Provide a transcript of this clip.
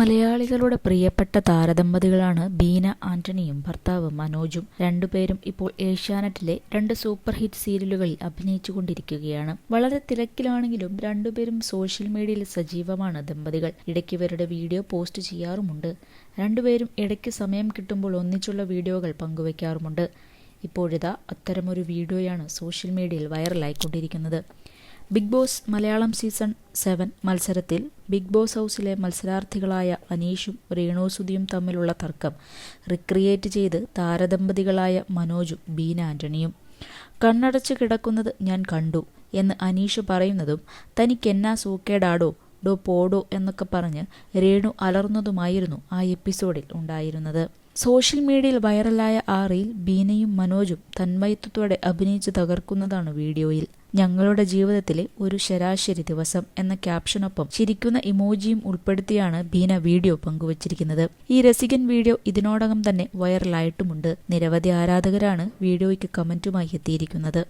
മലയാളികളുടെ പ്രിയപ്പെട്ട താരദമ്പതികളാണ് ബീന ആന്റണിയും ഭർത്താവ് മനോജും. രണ്ടുപേരും ഇപ്പോൾ ഏഷ്യാനെറ്റിലെ രണ്ട് സൂപ്പർ ഹിറ്റ് സീരിയലുകളിൽ അഭിനയിച്ചുകൊണ്ടിരിക്കുകയാണ്. വളരെ തിരക്കിലാണെങ്കിലും രണ്ടുപേരും സോഷ്യൽ മീഡിയയിൽ സജീവമാണ് ദമ്പതികൾ. ഇടയ്ക്ക് ഇവരുടെ വീഡിയോ പോസ്റ്റ് ചെയ്യാറുമുണ്ട്. രണ്ടുപേരും ഇടയ്ക്ക് സമയം കിട്ടുമ്പോൾ ഒന്നിച്ചുള്ള വീഡിയോകൾ പങ്കുവയ്ക്കാറുമുണ്ട് ഇപ്പോഴിതാ അത്തരമൊരു വീഡിയോയാണ് സോഷ്യൽ മീഡിയയിൽ വൈറലായിക്കൊണ്ടിരിക്കുന്നത്. Bigg Boss Malayalam season seven മത്സരത്തിൽ ബിഗ് ബോസ് ഹൗസിലെ മത്സരാർത്ഥികളായ അനീഷും രേണുസുതിയും തമ്മിലുള്ള തർക്കം റിക്രിയേറ്റ് ചെയ്ത് താരദമ്പതികളായ മനോജും ബീന ആന്റണിയും. കണ്ണടച്ച് കിടക്കുന്നത് ഞാൻ കണ്ടു എന്ന് അനീഷ് പറയുന്നതും തനിക്കെന്നാ സൂക്കേടാടോ ഡോ പോടോ എന്നൊക്കെ പറഞ്ഞ് രേണു അലർന്നതുമായിരുന്നു ആ എപ്പിസോഡിൽ ഉണ്ടായിരുന്നത്. സോഷ്യൽ മീഡിയയിൽ വൈറലായ ആ റീൽ ബീനയും മനോജും തന്മയത്വത്തോടെ അഭിനയിച്ച് തകർക്കുന്നതാണ് വീഡിയോയിൽ. ഞങ്ങളുടെ ജീവിതത്തിലെ ഒരു ശരാശരി ദിവസം എന്ന ക്യാപ്ഷനൊപ്പം ചിരിക്കുന്ന ഇമോജിയും ഉൾപ്പെടുത്തിയാണ് ബീന വീഡിയോ പങ്കുവച്ചിരിക്കുന്നത്. ഈ രസികൻ വീഡിയോ ഇതിനോടകം തന്നെ വൈറലായിട്ടുമുണ്ട്. നിരവധി ആരാധകരാണ് വീഡിയോയ്ക്ക് കമന്റുമായി എത്തിയിരിക്കുന്നത്.